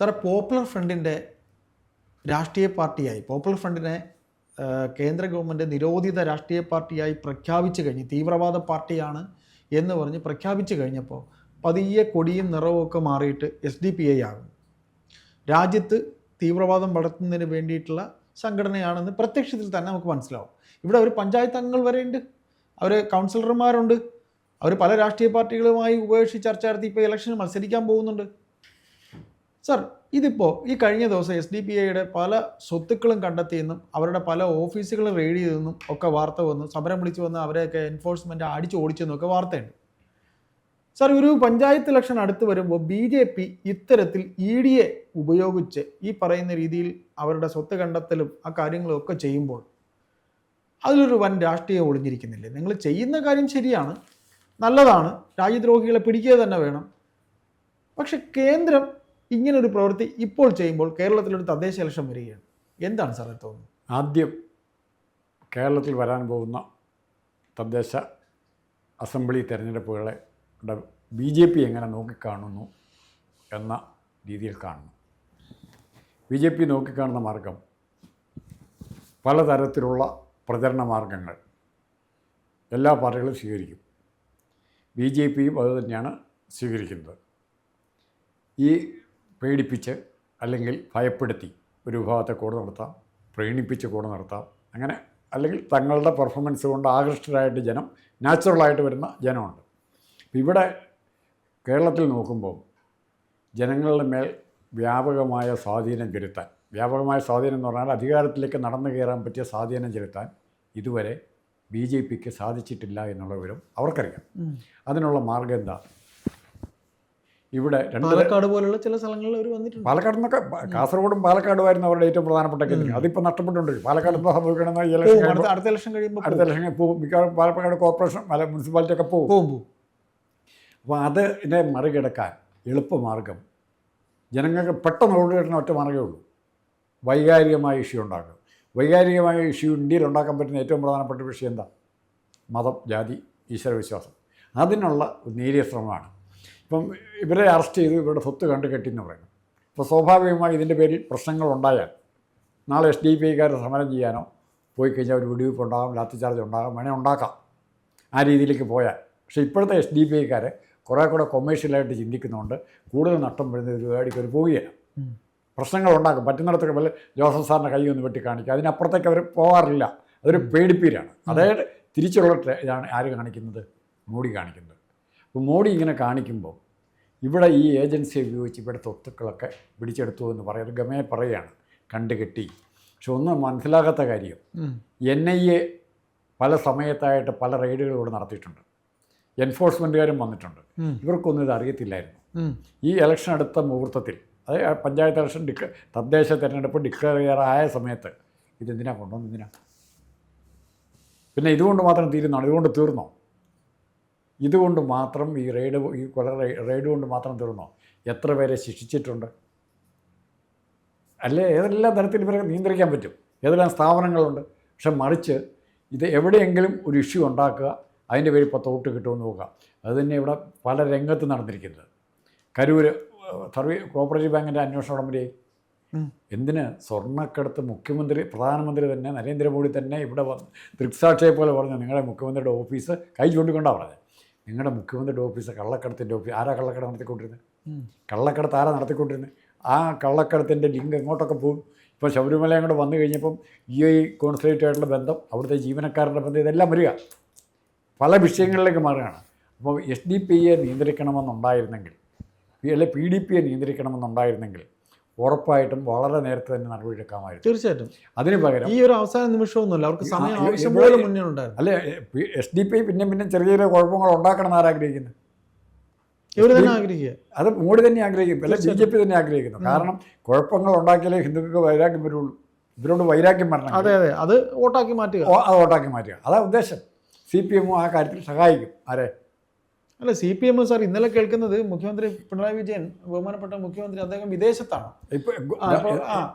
സാറേ പോപ്പുലർ ഫ്രണ്ടിന്റെ രാഷ്ട്രീയ പാർട്ടിയായി പോപ്പുലർ ഫ്രണ്ടിനെ കേന്ദ്ര ഗവൺമെന്റ് നിരോധിത രാഷ്ട്രീയ പാർട്ടിയായി പ്രഖ്യാപിച്ചു കഴിഞ്ഞ് തീവ്രവാദ പാർട്ടിയാണ് എന്ന് പറഞ്ഞ് പ്രഖ്യാപിച്ചു കഴിഞ്ഞപ്പോൾ പതിയെ കൊടിയും നിറവും ഒക്കെ മാറിയിട്ട് എസ് ഡി പി ഐ ആകും. രാജ്യത്ത് തീവ്രവാദം വളർത്തുന്നതിന് വേണ്ടിയിട്ടുള്ള സംഘടനയാണെന്ന് പ്രത്യക്ഷത്തിൽ തന്നെ നമുക്ക് മനസ്സിലാവും. ഇവിടെ ഒരു പഞ്ചായത്ത് അംഗങ്ങൾ വരെയുണ്ട്. അവർ കൗൺസിലർമാരുണ്ട് അവർ പല രാഷ്ട്രീയ പാർട്ടികളുമായി ഉപേക്ഷിച്ച് ചർച്ച നടത്തി ഇപ്പോൾ ഇലക്ഷന് മത്സരിക്കാൻ പോകുന്നുണ്ട്. സർ ഇതിപ്പോൾ ഈ കഴിഞ്ഞ ദിവസം എസ് ഡി പി ഐയുടെ പല സ്വത്തുക്കളും കണ്ടെത്തിയെന്നും അവരുടെ പല ഓഫീസുകളും റെയ്ഡ് ചെയ്തെന്നും ഒക്കെ വാർത്ത വന്നു. സമരം വിളിച്ചു വന്ന് അവരെയൊക്കെ എൻഫോഴ്സ്മെന്റ് അടിച്ചു ഓടിച്ചെന്നും ഒക്കെ വാർത്തയുണ്ട്. സാർ ഒരു പഞ്ചായത്ത് ഇലക്ഷൻ അടുത്ത് വരുമ്പോൾ ബി ജെ പി ഇത്തരത്തിൽ ഇ ഡിയെ ഉപയോഗിച്ച് ഈ പറയുന്ന രീതിയിൽ അവരുടെ സ്വത്ത് കണ്ടെത്തലും ആ കാര്യങ്ങളും ഒക്കെ ചെയ്യുമ്പോൾ അതിലൊരു വൻ രാഷ്ട്രീയം ഒളിഞ്ഞിരിക്കുന്നില്ലേ? നിങ്ങൾ ചെയ്യുന്ന കാര്യം ശരിയാണ് നല്ലതാണ്. രാജ്യദ്രോഹികളെ പിടിക്കുക തന്നെ വേണം. പക്ഷെ കേന്ദ്രം ഇങ്ങനൊരു പ്രവൃത്തി ഇപ്പോൾ ചെയ്യുമ്പോൾ കേരളത്തിലൊരു തദ്ദേശ ഇലക്ഷൻ വരികയാണ്. എന്താണ് സാറേ തോന്നുന്നത്? ആദ്യം കേരളത്തിൽ വരാൻ പോകുന്ന തദ്ദേശ അസംബ്ലി തിരഞ്ഞെടുപ്പുകളെ ബി ജെ പി എങ്ങനെ നോക്കിക്കാണുന്നു എന്ന രീതിയിൽ കാണുന്നു ബി ജെ പി നോക്കിക്കാണുന്ന മാർഗം പലതരത്തിലുള്ള പ്രചരണ മാർഗങ്ങൾ എല്ലാ പാർട്ടികളും സ്വീകരിക്കും. ബി ജെ പിയും അത് തന്നെയാണ് സ്വീകരിക്കുന്നത്. ഈ പേടിപ്പിച്ച് അല്ലെങ്കിൽ ഭയപ്പെടുത്തി ഒരു വിഭാഗത്തെ കൂടെ നടത്താം പ്രീണിപ്പിച്ച് കൂടെ നടത്താം. അങ്ങനെ അല്ലെങ്കിൽ തങ്ങളുടെ പെർഫോമൻസ് കൊണ്ട് ആകൃഷ്ടരായിട്ട് ജനം നാച്ചുറലായിട്ട് വരുന്ന ജനമുണ്ട്. ഇവിടെ കേരളത്തിൽ നോക്കുമ്പോൾ ജനങ്ങളുടെ മേൽ വ്യാപകമായ സ്വാധീനം ചെലുത്താൻ വ്യാപകമായ സ്വാധീനം എന്ന് പറഞ്ഞാൽ അധികാരത്തിലേക്ക് നടന്നു കയറാൻ പറ്റിയ സ്വാധീനം ചെലുത്താൻ ഇതുവരെ ബി ജെ പിക്ക് സാധിച്ചിട്ടില്ല എന്നുള്ള വിവരം അവർക്കറിയാം അതിനുള്ള മാർഗം എന്താ? ഇവിടെ രണ്ട് പാലക്കാട് പോലുള്ള ചില സ്ഥലങ്ങളിൽ അവർ വന്നിട്ടുണ്ട്. പാലക്കാട് നിന്നൊക്കെ കാസർഗോഡും പാലക്കാടുമായിരുന്നു അവരുടെ ഏറ്റവും പ്രധാനപ്പെട്ട കേന്ദ്രം. അതിപ്പോൾ നഷ്ടപ്പെട്ടുകൊണ്ടിരിക്കും പാലക്കാട് എന്താ സംഭവിക്കണമെന്ന് ഈ ഇലക്ഷൻ അടുത്ത ലക്ഷം ഇലക്ഷൻ കഴിയുമ്പോൾ അടുത്ത ലക്ഷം പോകും. മിക്കവാറും പാലക്കാട് കോർപ്പറേഷൻ അല്ല മുനിസിപ്പാലിറ്റി ഒക്കെ പോകും. പോകും അപ്പോൾ അതിനെ മറികടക്കാൻ എളുപ്പമാർഗം ജനങ്ങൾക്ക് പെട്ടെന്ന് ഓടി കിട്ടുന്ന ഒറ്റ മാർഗമേ ഉള്ളൂ. വൈകാരികമായ ഇഷ്യൂ ഉണ്ടാക്കുക. വൈകാരികമായ ഇഷ്യൂ ഇന്ത്യയിൽ ഉണ്ടാക്കാൻ പറ്റുന്ന ഏറ്റവും പ്രധാനപ്പെട്ട വിഷയം എന്താ? മതം ജാതി ഈശ്വരവിശ്വാസം അതിനുള്ള ഒരു നേരിയ ശ്രമമാണ്. ഇപ്പം ഇവരെ അറസ്റ്റ് ചെയ്തു ഇവരുടെ സ്വത്ത് കണ്ടു കെട്ടി പറയുന്നു. അപ്പോൾ സ്വാഭാവികമായി ഇതിന്റെ പേരിൽ പ്രശ്നങ്ങൾ ഉണ്ടായാൽ നാളെ എസ് ഡി പി ഐക്കാർ സമരം ചെയ്യാനോ പോയി കഴിഞ്ഞാൽ ഒരു വെടിവെപ്പ് ഉണ്ടാകാം ലാത്തി ചാർജ് ഉണ്ടാകാം വേണേൽ ഉണ്ടാക്കാം ആ രീതിയിലേക്ക് പോയാൽ. പക്ഷേ ഇപ്പോഴത്തെ എസ് ഡി പി ഐക്കാർ കുറേ കൂടെ കൊമേഴ്ഷ്യലായിട്ട് ചിന്തിക്കുന്നതുകൊണ്ട് കൂടുതൽ നഷ്ടം വരുന്ന ഒരു പരിപാടിക്ക് അവർ പോവുകയില്ല പ്രശ്നങ്ങൾ ഉണ്ടാക്കും. പറ്റുന്നിടത്തൊക്കെ വല്ല ജോസഫ് സാറിന്റെ കൈ ഒന്ന് വെട്ടി കാണിക്കുക അതിനപ്പുറത്തേക്ക് അവർ പോകാറില്ല. അതൊരു പേടിപ്പീരാണ്. അതായത് തിരിച്ചുള്ള ഇതാണ് ആര് കാണിക്കുന്നത്? മോഡി കാണിക്കുന്നത്. മോഡി ഇങ്ങനെ കാണിക്കുമ്പോൾ ഇവിടെ ഈ ഏജൻസിയെ ഉപയോഗിച്ച് ഇവിടുത്തെ ഒത്തുക്കളൊക്കെ പിടിച്ചെടുത്തു എന്ന് പറയുന്നത് ഗമയെ പറയുകയാണ് കണ്ടുകെട്ടി പക്ഷെ ഒന്നും മനസ്സിലാകാത്ത കാര്യം എൻ ഐ എ പല സമയത്തായിട്ട് പല റെയ്ഡുകൾ ഇവിടെ നടത്തിയിട്ടുണ്ട്. എൻഫോഴ്സ്മെന്റുകാരും വന്നിട്ടുണ്ട്. ഇവർക്കൊന്നും ഇത് അറിയത്തില്ലായിരുന്നു. ഈ ഇലക്ഷൻ അടുത്ത മുഹൂർത്തത്തിൽ അത് പഞ്ചായത്ത് ഇലക്ഷൻ ഡിക്ല തദ്ദേശ തിരഞ്ഞെടുപ്പ് ഡിക്ലെയർ ചെയ്യാറായ സമയത്ത് ഇതെന്തിനാ കൊണ്ടുവന്നെന്തിനാണ് പിന്നെ ഇതുകൊണ്ട് മാത്രം തീരുന്നതാണ് ഇതുകൊണ്ട് തീർന്നോ? ഇതുകൊണ്ട് മാത്രം ഈ റെയ്ഡ് ഈ കൊല റെയ്ഡ് കൊണ്ട് മാത്രം തീർന്നോ? എത്ര പേരെ ശിക്ഷിച്ചിട്ടുണ്ട്? അല്ലേ? ഏതെല്ലാം തരത്തിൽ ഇവരെ നിയന്ത്രിക്കാൻ പറ്റും? ഏതെല്ലാം സ്ഥാപനങ്ങളുണ്ട്? പക്ഷെ മറിച്ച് ഇത് എവിടെയെങ്കിലും ഒരു ഇഷ്യൂ ഉണ്ടാക്കുക അതിന്റെ പേരിൽ ഇപ്പോൾ തോട്ട് കിട്ടുമെന്ന് നോക്കുക. അത് തന്നെ ഇവിടെ പല രംഗത്ത് നടന്നിരിക്കുന്നത്. കരൂർ സർവീ കോപ്പറേറ്റീവ് ബാങ്കിന്റെ അന്വേഷണം ഉടമ്പടി എന്തിന്? സ്വർണക്കടത്ത് മുഖ്യമന്ത്രി പ്രധാനമന്ത്രി തന്നെ നരേന്ദ്രമോദി തന്നെ ഇവിടെ ദൃക്സാക്ഷിയെ പോലെ പറഞ്ഞു നിങ്ങളുടെ മുഖ്യമന്ത്രിയുടെ ഓഫീസ് കൈ ചൂണ്ടിക്കൊണ്ടാണ് പറഞ്ഞത്. നിങ്ങളുടെ മുഖ്യമന്ത്രിയുടെ ഓഫീസ് കള്ളക്കടത്തിന്റെ ഓഫീസ് ആരാ കള്ളക്കട നടത്തിക്കൊണ്ടിരുന്നത്. കള്ളക്കടത്ത് ആരാ നടത്തിക്കൊണ്ടിരുന്നത്? ആ കള്ളക്കടത്തിന്റെ ലിങ്ക് എങ്ങോട്ടൊക്കെ പോകും? ഇപ്പോൾ ശബരിമല അങ്ങോട്ട് വന്നു കഴിഞ്ഞപ്പം ഈ ഐ കോൺസുലേറ്റുമായിട്ടുള്ള ബന്ധം അവിടുത്തെ ജീവനക്കാരുടെ ബന്ധം ഇതെല്ലാം വരിക. പല വിഷയങ്ങളിലേക്ക് മാറുകയാണ്. അപ്പോൾ എസ് ഡി പി എ നിയന്ത്രിക്കണമെന്നുണ്ടായിരുന്നെങ്കിൽ അല്ലെങ്കിൽ പി ഡി പിയെ നിയന്ത്രിക്കണമെന്നുണ്ടായിരുന്നെങ്കിൽ ഉറപ്പായിട്ടും വളരെ നേരത്തെ തന്നെ നടപടി എടുക്കാമായിരുന്നു. തീർച്ചയായിട്ടും. അതിന് പകരം ഈ ഒരു അവസാന നിമിഷമൊന്നുമില്ല. അവർക്ക് സമയം ആവശ്യം പോലെ മുന്നേ ഉണ്ടായിരുന്നു. അല്ലെ എസ് ഡി പി പിന്നെ പിന്നെ ചെറിയ ചെറിയ കുഴപ്പങ്ങൾ ഉണ്ടാക്കണം ആരാഗ്രഹിക്കുന്നത് ഇവർ തന്നെ ആഗ്രഹിക്കുക. അത് മോഡി തന്നെ ആഗ്രഹിക്കും അല്ലെ ബി ജെ പി തന്നെ ആഗ്രഹിക്കുന്നു. കാരണം കുഴപ്പങ്ങൾ ഉണ്ടാക്കിയാലേ ഹിന്ദുക്കൾക്ക് വൈരാഗ്യം വരുള്ളൂ. ഇവരോട് വൈരാഗ്യം വരണം. അതെ അതെ. അത് വോട്ടാക്കി മാറ്റുക. അത് വോട്ടാക്കി മാറ്റുക. അതാ ഉദ്ദേശം. സി പി എമ്മും ആ കാര്യത്തിൽ സഹായിക്കും. ആരെ? അല്ല സി പി എം സാർ ഇന്നലെ കേൾക്കുന്നത് മുഖ്യമന്ത്രി പിണറായി വിജയൻ ബഹുമാനപ്പെട്ട മുഖ്യമന്ത്രി അദ്ദേഹം വിദേശത്താണ്.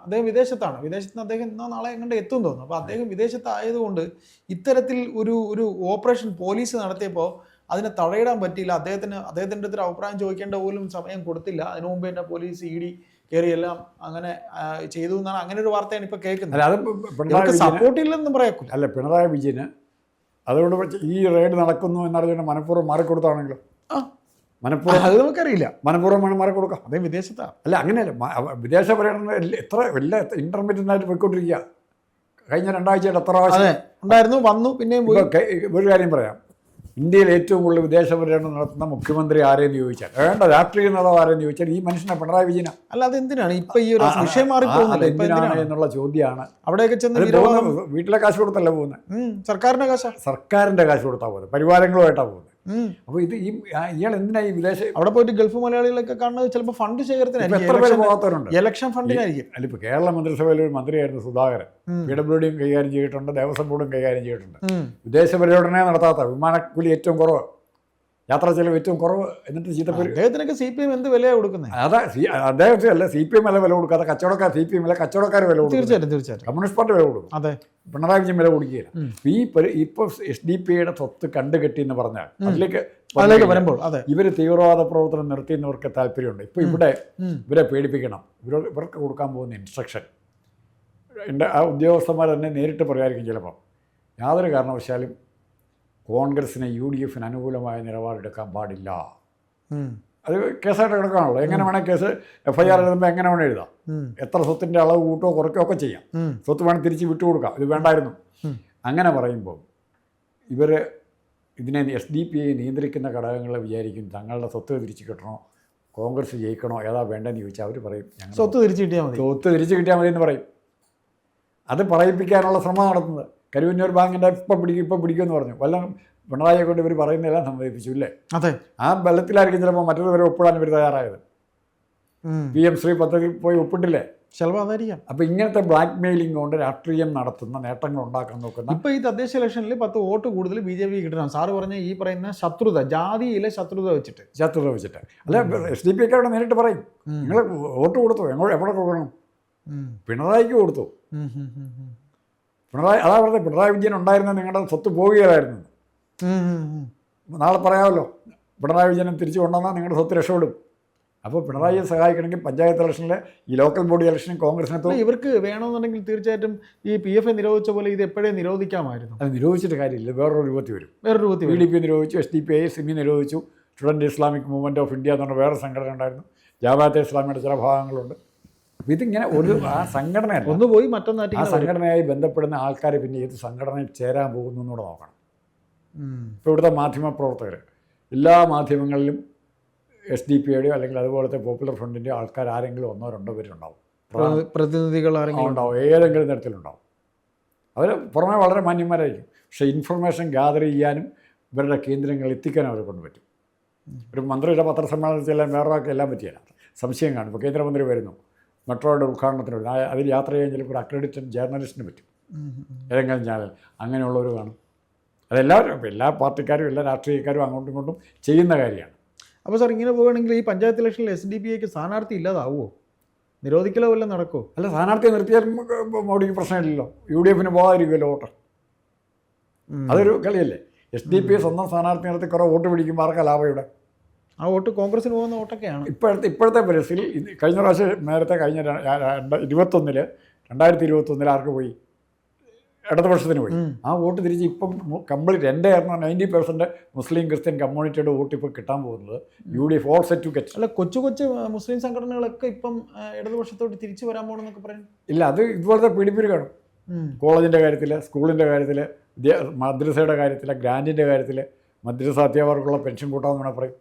അദ്ദേഹം വിദേശത്താണ്. വിദേശത്ത് നിന്ന് അദ്ദേഹം ഇന്നോ നാളെ എങ്ങോട്ട് എത്തും തോന്നുന്നു. അപ്പോൾ അദ്ദേഹം വിദേശത്തായതുകൊണ്ട് ഇത്തരത്തിൽ ഒരു ഒരു ഓപ്പറേഷൻ പോലീസ് നടത്തിയപ്പോൾ അതിനെ തടയിടാൻ പറ്റിയില്ല. അദ്ദേഹത്തിന് അദ്ദേഹത്തിന്റെ അടുത്തൊരു അഭിപ്രായം ചോദിക്കേണ്ട പോലും സമയം കൊടുത്തില്ല. അതിനു മുമ്പ് തന്നെ പോലീസ് ഇ ഡി കയറി എല്ലാം അങ്ങനെ ചെയ്തു എന്നാണ് അങ്ങനെ ഒരു വാർത്തയാണ് ഇപ്പോൾ കേൾക്കുന്നത്. അല്ല പറയാം പിണറായി ഇവർക്ക് വിജയന് സപ്പോർട്ട് ഇല്ലെന്നും പറയാക്കൂല അല്ല പിണറായി വിജയന് അതുകൊണ്ട് ഈ റെയ്ഡ് നടക്കുന്നു എന്നറിഞ്ഞുകൊണ്ട് മനഃപൂർവം മാറിക്കൊടുത്താണെങ്കിലോ? മനഃപൂർവം അത് നമുക്കറിയില്ല. മനഃപൂർവം വേണം മാറിക്കൊടുക്കാം. അതേ വിദേശത്താ. അല്ല അങ്ങനെയല്ല. വിദേശ പര്യടനം എത്ര എല്ലാ ഇന്റർമീഡിയറ്റ് ആയിട്ട് പോയിക്കൊണ്ടിരിക്കുക കഴിഞ്ഞ രണ്ടാഴ്ചയായിട്ട് എത്ര പ്രാവശ്യം? ഉണ്ടായിരുന്നു വന്നു പിന്നെയും ഒരു കാര്യം പറയാം. ഇന്ത്യയിൽ ഏറ്റവും കൂടുതൽ വിദേശ പര്യടനം നടത്തുന്ന മുഖ്യമന്ത്രി ആരെന്ന് ചോദിച്ചാൽ വേണ്ട രാഷ്ട്രീയ നേതാവ് ആരെന്ന് ചോദിച്ചാൽ ഈ മനുഷ്യനെ പിണറായി വിജയന. അല്ല അത് എന്തിനാണ് ഇപ്പൊ ഈ ഒരു വിഷയം മാറി അതെന്തിനാണ് എന്തിനാണ്? എന്നുള്ള ചോദ്യമാണ്. അവിടെയൊക്കെ ചെന്ന് വീട്ടിലെ കാശ് കൊടുത്തല്ല പോകുന്നത്? സർക്കാരിന്റെ കാശ. സർക്കാരിന്റെ കാശ് കൊടുത്താൽ പോകുന്നത് പരിവാരങ്ങളുമായിട്ടാണ് പോകുന്നത്. അപ്പോൾ ഇത് ഈ ഇയാൾ എന്തിനാ ഈ വിദേശ അവിടെ പോയിട്ട് ഗൾഫ് മലയാളികളൊക്കെ കാണുന്നത് ചിലപ്പോൾ ഫണ്ട് ഇപ്പൊ എത്ര പേര് ശേഖരത്തിനായിരിക്കും പോകാത്തവരുണ്ട്? ഇലക്ഷൻ ഫണ്ടിനായിരിക്കും അല്ല ഇപ്പോൾ കേരള മന്ത്രിസഭയിൽ ഒരു മന്ത്രിയായിരുന്നു സുധാകരൻ. പി ഡബ്ല്യു ഡിയും കൈകാര്യം ചെയ്തിട്ടുണ്ട് ദേവസ്വം ബോർഡും കൈകാര്യം ചെയ്തിട്ടുണ്ട്. വിദേശ പര്യടനമേ നടത്താത്ത വിമാനക്കൂലി ഏറ്റവും കുറവ്. യാത്രാ ചെലവ് ഏറ്റവും കുറവ് എന്നിട്ട് ചീത്തപ്പേര് അദ്ദേഹത്തിനൊക്കെ സി പി എം എന്ത് വിലയാണ് കൊടുക്കുന്നത് അതാ അദ്ദേഹം അല്ല സി പി എം അല്ല വില കൊടുക്കാതെ കച്ചവടക്കാർ സി പി എം അല്ല കച്ചവടക്കാർ വില കൊടുക്കും തീർച്ചയായിട്ടും തീർച്ചയായിട്ടും. കമ്മ്യൂണിസ്റ്റ് പാർട്ടി വില കൊടുക്കും. അതെ. പിണറായി വിജയൻ വില കൊടുക്കുകയില്ല. ഈ ഇപ്പോൾ എസ് ഡി പി യുടെ സ്വത്ത് കണ്ടുകെട്ടി എന്ന് പറഞ്ഞാൽ അതിലേക്ക് അതിലേക്ക് വരുമ്പോൾ അതെ. ഇവർ തീവ്രവാദ പ്രവർത്തനം നിർത്തിയെന്നവർക്ക് താല്പര്യമുണ്ട്. ഇപ്പോൾ ഇവിടെ ഇവരെ പേടിപ്പിക്കണം. ഇവർ ഇവർക്ക് കൊടുക്കാൻ പോകുന്ന ഇൻസ്ട്രക്ഷൻ എന്റെ ആ ഉദ്യോഗസ്ഥന്മാർ തന്നെ നേരിട്ട് പറയായിരിക്കും ചിലപ്പോൾ യാതൊരു കാരണവശാലും കോൺഗ്രസിന് യു ഡി എഫിന് അനുകൂലമായ നിലപാടെടുക്കാൻ പാടില്ല. അത് കേസായിട്ട് കിടക്കാണല്ലോ. എങ്ങനെ വേണേൽ കേസ് എഫ് ഐ ആർ എഴുതുമ്പോൾ എങ്ങനെ വേണേൽ എഴുതാം. എത്ര സ്വത്തിന്റെ അളവ് കൂട്ടോ കുറയ്ക്കോ ഒക്കെ ചെയ്യാം. സ്വത്ത് വേണം തിരിച്ച് വിട്ടുകൊടുക്കാം ഇത് വേണ്ടായിരുന്നു. അങ്ങനെ പറയുമ്പോൾ ഇവർ ഇതിനെ എസ് ഡി പി ഐ നിയന്ത്രിക്കുന്ന ഘടകങ്ങളെ വിചാരിക്കും തങ്ങളുടെ സ്വത്ത് തിരിച്ചു കിട്ടണോ കോൺഗ്രസ് ജയിക്കണോ ഏതാ വേണ്ടെന്ന് ചോദിച്ചാൽ അവർ പറയും ഞങ്ങൾ സ്വത്ത് തിരിച്ചു കിട്ടിയാൽ മതി. സ്വത്ത് തിരിച്ചു കിട്ടിയാൽ മതി എന്ന് പറയും. അത് പറയിപ്പിക്കാനുള്ള ശ്രമം നടത്തുന്നത്. കരുവന്നൂർ ബാങ്കിന്റെ ഇപ്പം പിടിക്കും ഇപ്പം പിടിക്കുമെന്ന് പറഞ്ഞു. വല്ല പിണറായിയെ കൊണ്ട് ഇവർ പറയുന്നതെല്ലാം സമ്മതിപ്പിച്ചു ഇല്ലേ? അതെ. ആ ബലത്തിലായിരിക്കും ചിലപ്പോൾ മറ്റുള്ളവരെ ഒപ്പിടാൻ ഇവർ തയ്യാറായത്. പി എം ശ്രീ പദ്ധതി പോയി ഒപ്പിട്ടില്ലേ? ചിലപ്പോൾ അതായിരിക്കാം. അപ്പോൾ ഇങ്ങനത്തെ ബ്ലാക്ക് മെയിലിംഗ് കൊണ്ട് രാഷ്ട്രീയം നടത്തുന്ന നേട്ടങ്ങൾ ഉണ്ടാക്കാൻ നോക്കുന്ന ഇപ്പോൾ ഈ തദ്ദേശ ഇലക്ഷനിൽ പത്ത് വോട്ട് കൂടുതൽ ബി ജെ പി കിട്ടണം. സാറ് പറഞ്ഞ ഈ പറയുന്ന ശത്രുത ജാതിയിലെ ശത്രുത വെച്ചിട്ട്. ശത്രുത വെച്ചിട്ട്. അല്ല എസ് ഡി പി ഒക്കെ അവിടെ നേരിട്ട് പറയും. നിങ്ങൾ വോട്ട് കൊടുത്തു? എങ്ങോട്ട് എവിടെ കൊടുക്കണം. പിണറായിക്ക് കൊടുത്തു. പിണറായി അതാ പറഞ്ഞത് പിണറായി വിജയൻ ഉണ്ടായിരുന്ന നിങ്ങളുടെ സ്വത്ത് പോവുകയായിരുന്നു. നാളെ പറയാമല്ലോ പിണറായി വിജയനെ തിരിച്ചു കൊണ്ടുവന്നാൽ നിങ്ങളുടെ സ്വത്ത് രക്ഷപ്പെടും. അപ്പോൾ പിണറായിയെ സഹായിക്കണമെങ്കിൽ പഞ്ചായത്ത് ഇലക്ഷനിൽ ഈ ലോക്കൽ ബോഡി ഇലക്ഷൻ കോൺഗ്രസിനെ തോന്നി ഇവർക്ക് വേണമെന്നുണ്ടെങ്കിൽ തീർച്ചയായിട്ടും ഈ പി എഫ് നിരോധിച്ച പോലെ ഇത് എപ്പോഴേ നിരോധിക്കാമായിരുന്നു? അത് നിരോധിച്ചിട്ട് കാര്യമില്ല വേറൊരു രൂപത്തിൽ വരും. വേറൊരു രൂപത്തിൽ ബി ഡി പി നിരോധിച്ചു S D P I SIMI നിരോധിച്ചു student Islamic movement of India എന്ന് പറഞ്ഞ വേറെ സംഘടന ഉണ്ടായിരുന്നു. ജാവാത്തെ ഇസ്ലാമിയുടെ ചില ഭാഗങ്ങളുണ്ട്. ഇതിങ്ങനെ ഒരു ആ സംഘടന ഒന്ന് പോയി ആ സംഘടനയായി ബന്ധപ്പെടുന്ന ആൾക്കാർ പിന്നെ ഏത് സംഘടനയിൽ ചേരാൻ പോകുന്നു എന്നൂടെ നോക്കണം. ഇപ്പോൾ ഇവിടുത്തെ മാധ്യമ പ്രവർത്തകർ എല്ലാ മാധ്യമങ്ങളിലും എസ് ഡി പി യുടെയോ അല്ലെങ്കിൽ അതുപോലത്തെ പോപ്പുലർ ഫ്രണ്ടിന്റെയോ ആൾക്കാർ ആരെങ്കിലും ഒന്നോ രണ്ടോ പേരുണ്ടാവും പ്രതിനിധികൾ ആരെങ്കിലും ഉണ്ടാവും. ഏതെങ്കിലും തരത്തിലുണ്ടാവും. അവർ പുറമെ വളരെ മാന്യന്മാരായിരിക്കും. പക്ഷേ ഇൻഫർമേഷൻ ഗ്യാദർ ചെയ്യാനും ഇവരുടെ കേന്ദ്രങ്ങൾ എത്തിക്കാനും അവരെ കൊണ്ട് പറ്റും. ഒരു മന്ത്രിയുടെ പത്രസമ്മേളനത്തിൽ എല്ലാം വേറൊരാൾക്ക് എല്ലാം പറ്റിയല്ല. സംശയം കാണും. ഇപ്പോൾ കേന്ദ്രമന്ത്രി വരുന്നു. മെട്രോയുടെ ഉദ്ഘാടനത്തിന് വരും. അതിൽ യാത്ര ചെയ്യാൻ ചിലപ്പോൾ അക്രഡിറ്റഡ് ജേർണലിസ്റ്റിന് പറ്റും. ഏതെങ്കിലും ചാനൽ. അങ്ങനെയുള്ളവർ കാണും. അതെല്ലാവരും ഇപ്പോൾ എല്ലാ പാർട്ടിക്കാരും എല്ലാ രാഷ്ട്രീയക്കാരും അങ്ങോട്ടും ഇങ്ങോട്ടും ചെയ്യുന്ന കാര്യമാണ്. അപ്പോൾ സാർ ഇങ്ങനെ പോവുകയാണെങ്കിൽ ഈ പഞ്ചായത്ത് ഇലക്ഷനിൽ എസ് ഡി പി ഐക്ക് സ്ഥാനാർത്ഥി ഇല്ലാതാവുമോ നിരോധിക്കലോ വല്ലതും നടക്കുമോ അല്ല സ്ഥാനാർത്ഥിയെ നിർത്തിയാൽ മോഡിക്ക് പ്രശ്നമില്ലല്ലോ. യു ഡി എഫിന് പോകാതിരിക്കുമല്ലോ വോട്ട്. അതൊരു കളിയല്ലേ? എസ് ഡി പി സ്വന്തം സ്ഥാനാർത്ഥി നിർത്തി കുറേ വോട്ട് പിടിക്കുമ്പോൾ ആർക്കാ ലാഭം ഇവിടെ? ആ വോട്ട് കോൺഗ്രസിന് പോകുന്ന വോട്ടൊക്കെയാണ്. ഇപ്പോഴത്തെ ഇപ്പോഴത്തെ പരിസ്ഥിതി കഴിഞ്ഞ പ്രാവശ്യം നേരത്തെ കഴിഞ്ഞ രണ്ട് ഇരുപത്തൊന്നിൽ രണ്ടായിരത്തി ഇരുപത്തൊന്നിൽ ആർക്ക് പോയി? ഇടതുപക്ഷത്തിന് പോയി. ആ വോട്ട് തിരിച്ച് ഇപ്പം കംപ്ലീറ്റ് എന്റെ ആയിരുന്നു നയന്റി പെർസെന്റ് മുസ്ലിം ക്രിസ്ത്യൻ കമ്മ്യൂണിറ്റിയുടെ വോട്ട് ഇപ്പോൾ കിട്ടാൻ പോകുന്നത്. U D F all set to get. അല്ല കൊച്ചു കൊച്ചു മുസ്ലിം സംഘടനകളൊക്കെ ഇപ്പം ഇടതുപക്ഷത്തോട്ട് തിരിച്ചു വരാൻ പോകണമെന്നൊക്കെ പറയുന്നു ഇല്ല അത് ഇതുപോലത്തെ പിടിപ്പിരി കാണും. കോളേജിന്റെ കാര്യത്തിൽ സ്കൂളിന്റെ കാര്യത്തിൽ മദ്രസയുടെ കാര്യത്തിൽ ഗ്രാന്റിന്റെ കാര്യത്തിൽ മദ്രസ അധ്യാപകർക്കുള്ള പെൻഷൻ കൂട്ടാമെന്ന് വേണേൽ പറയും.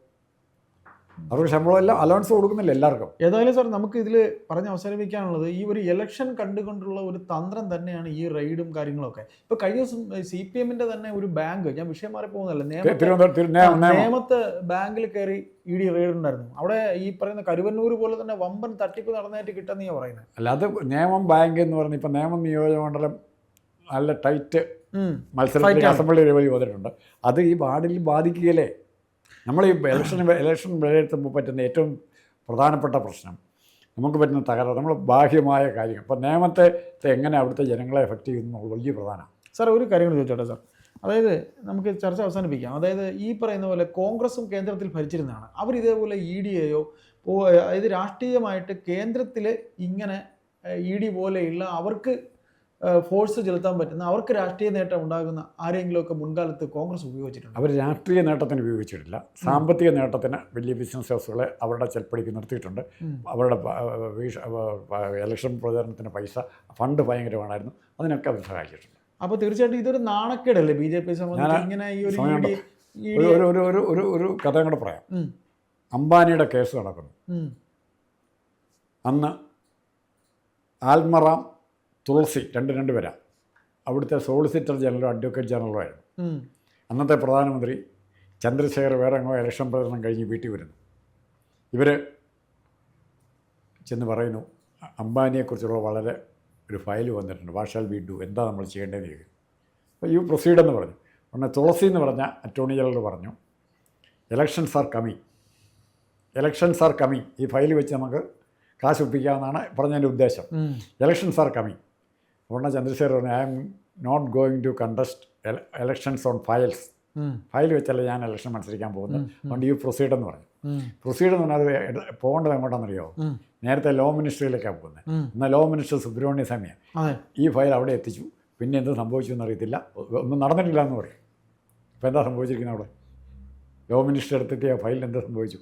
അവർക്ക് ശമ്പളം എല്ലാം അലവൻസ് കൊടുക്കുന്നില്ല എല്ലാവർക്കും. ഏതായാലും സാർ നമുക്ക് ഇതിൽ പറഞ്ഞ് അവസാനിപ്പിക്കാനുള്ളത് ഈ ഒരു ഇലക്ഷൻ കണ്ടുകൊണ്ടുള്ള ഒരു തന്ത്രം തന്നെയാണ് ഈ റെയ്ഡും കാര്യങ്ങളൊക്കെ. ഇപ്പൊ കഴിഞ്ഞ ദിവസം സി പി എമ്മിന്റെ തന്നെ ഒരു ബാങ്ക് ഞാൻ വിഷയം മാറി പോകുന്നതല്ല നേമത്തെ ബാങ്കിൽ കയറി ഇ ഡി റെയ്ഡ് ഉണ്ടായിരുന്നു. അവിടെ ഈ പറയുന്ന കരുവന്നൂർ പോലെ തന്നെ വമ്പൻ തട്ടിപ്പ് നടന്നായിട്ട് കിട്ടുന്ന പറയുന്നത്. അല്ല അത് നേമം ബാങ്ക് എന്ന് പറഞ്ഞ ഇപ്പം നേമം നിയോജകമണ്ഡലം നല്ല ടൈറ്റ് മത്സരത്തിൽ ആണ്. അസംബ്ലി വഴി വന്നിട്ടുണ്ട്. അത് ഈ വാർഡിൽ ബാധിക്കുകയല്ലേ? നമ്മൾ ഈ ഇലക്ഷൻ ഇലക്ഷൻ വിലയിരുത്തുമ്പോൾ പറ്റുന്ന ഏറ്റവും പ്രധാനപ്പെട്ട പ്രശ്നം നമുക്ക് പറ്റുന്ന തകരാറ് നമ്മൾ ബാഹ്യമായ കാര്യം അപ്പോൾ നിയമത്തെ എങ്ങനെ അവിടുത്തെ ജനങ്ങളെ എഫക്റ്റ് ചെയ്യുന്നു വലിയ പ്രധാനമാണ് സാർ ഒരു കാര്യം ചോദിച്ചോട്ടെ സാർ. അതായത് നമുക്ക് ചർച്ച അവസാനിപ്പിക്കാം. അതായത് ഈ പറയുന്ന പോലെ കോൺഗ്രസും കേന്ദ്രത്തിൽ ഭരിച്ചിരുന്നതാണ്. അവർ ഇതേപോലെ ഇ ഡിയെയോ അതായത് രാഷ്ട്രീയമായിട്ട് കേന്ദ്രത്തിൽ ഇങ്ങനെ ഇ ഡി പോലെയുള്ള അവർക്ക് ഫോഴ്സ് ചെലുത്താൻ പറ്റുന്ന അവർക്ക് രാഷ്ട്രീയ നേട്ടം ഉണ്ടാകുന്ന ആരെങ്കിലുമൊക്കെ മുൻകാലത്ത് കോൺഗ്രസ് ഉപയോഗിച്ചിട്ടുണ്ട്? അവർ രാഷ്ട്രീയ നേട്ടത്തിന് ഉപയോഗിച്ചിട്ടില്ല. സാമ്പത്തിക നേട്ടത്തിന് വലിയ ബിസിനസ് ഹൗസുകളെ അവരുടെ ചെൽപ്പടിക്ക് നിർത്തിയിട്ടുണ്ട്. അവരുടെ ഇലക്ഷൻ പ്രചാരണത്തിന് പൈസ ഫണ്ട് ഭയങ്കരമാണായിരുന്നു അതിനൊക്കെ അവർ സഹായിച്ചിട്ടുണ്ട്. അപ്പോൾ തീർച്ചയായിട്ടും ഇതൊരു നാണക്കേടല്ലേ ബി ജെ പി സംബന്ധിച്ച് ഇങ്ങനെ ഈ ഒരു ഒരു ഒരു ഒരു ഒരു കഥ കൂടെ പറയാം. അംബാനിയുടെ കേസ് നടക്കുന്നു. അന്ന് ആൽമറാം തുളസി രണ്ട് രണ്ട് പേരാ. അവിടുത്തെ സോളിസിറ്റർ ജനറലും അഡ്വക്കേറ്റ് ജനറലും ആയിരുന്നു അന്നത്തെ പ്രധാനമന്ത്രി ചന്ദ്രശേഖർ വേറെ അങ്ങോ ഇലക്ഷൻ പ്രചരണം കഴിഞ്ഞ് വീട്ടിൽ വരുന്നു. ഇവർ ചെന്ന് പറയുന്നു "അ- അംബാനിയെക്കുറിച്ചുള്ള വളരെ ഒരു ഫയൽ വന്നിട്ടുണ്ട്. What shall we do? എന്താ നമ്മൾ ചെയ്യേണ്ടതെന്ന് ചോദിക്കും അപ്പോൾ യു പ്രൊസീഡ് എന്ന് പറഞ്ഞു. ഉടനെ തുളസി എന്ന് പറഞ്ഞ അറ്റോർണി ജനറൽ പറഞ്ഞു elections are coming elections are coming ഈ ഫയൽ വെച്ച് നമുക്ക് കാശ് ഒപ്പിക്കാമെന്നാണ് പറഞ്ഞതിന്റെ ഉദ്ദേശം. എലക്ഷൻസ് ആർ കമ്മിങ് ഉടനെ ചന്ദ്രശേഖർ പറഞ്ഞു I'm not going to contest elections on files file വെച്ചല്ല ഞാൻ ഇലക്ഷൻ മത്സരിക്കാൻ പോകുന്നത്? അതുകൊണ്ട് യു പ്രൊസീഡ് എന്ന് പറഞ്ഞു. പ്രൊസീഡ് എന്ന് പറഞ്ഞാൽ അത് പോകേണ്ടത് എങ്ങോട്ടാണെന്നറിയോ? നേരത്തെ ലോ മിനിസ്ട്രിയിലേക്കാണ് പോകുന്നത്. എന്നാൽ ലോ മിനിസ്റ്റർ സുബ്രഹ്മണ്യ സ്വാമിയാണ് ഈ ഫയൽ അവിടെ എത്തിച്ചു. പിന്നെ എന്ത് സംഭവിച്ചു എന്നറിയത്തില്ല. ഒന്നും നടന്നിട്ടില്ല എന്ന് പറയും. ഇപ്പോൾ എന്താ സംഭവിച്ചിരിക്കുന്നത് അവിടെ? ലോ മിനിസ്റ്റർ എടുത്തിട്ട് ആ ഫയലിൽ എന്താ സംഭവിച്ചു?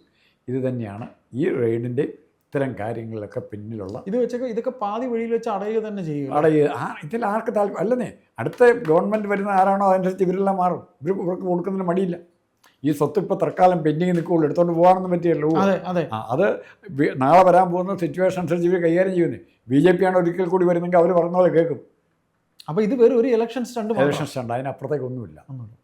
ഇത് തന്നെയാണ് ഈ റെയ്ഡിന്റെ ഇത്തരം കാര്യങ്ങളിലൊക്കെ പിന്നിലുള്ള ഇത് വെച്ചൊക്കെ ഇതൊക്കെ പാതി വഴിയിൽ വെച്ച് അടയുക തന്നെ ചെയ്യും അടയുക. ആ ഇതിൽ ആർക്ക് താല്പര്യം? അല്ലെന്നേ അടുത്ത ഗവൺമെന്റ് വരുന്ന ആരാണോ അതനുസരിച്ച് ഇവരെല്ലാം മാറും. ഇവർ ഇവർക്ക് കൊടുക്കുന്നതിന് മടിയില്ല. ഈ സ്വത്ത് ഇപ്പോൾ തൽക്കാലം പെൻഡിങ് നിൽക്കുകയുള്ളൂ എടുത്തുകൊണ്ട് പോകാനൊന്നും പറ്റിയല്ലോ അതെ അതെ. അത് നാളെ വരാൻ പോകുന്ന സിറ്റുവേഷൻ അനുസരിച്ച് ഇവർ കൈകാര്യം ചെയ്യുന്നത് ബി ജെ പി ആണ് ഒരിക്കൽ കൂടി വരുന്നെങ്കിൽ അവർ പറഞ്ഞ പോലെ കേൾക്കും. അപ്പോൾ ഇത് വെറും ഒരു ഇലക്ഷൻ സ്റ്റണ്ട് ഇലക്ഷൻ സ്റ്റണ്ട് അതിനപ്പുറത്തേക്കൊന്നുമില്ല ഒന്നുമില്ല.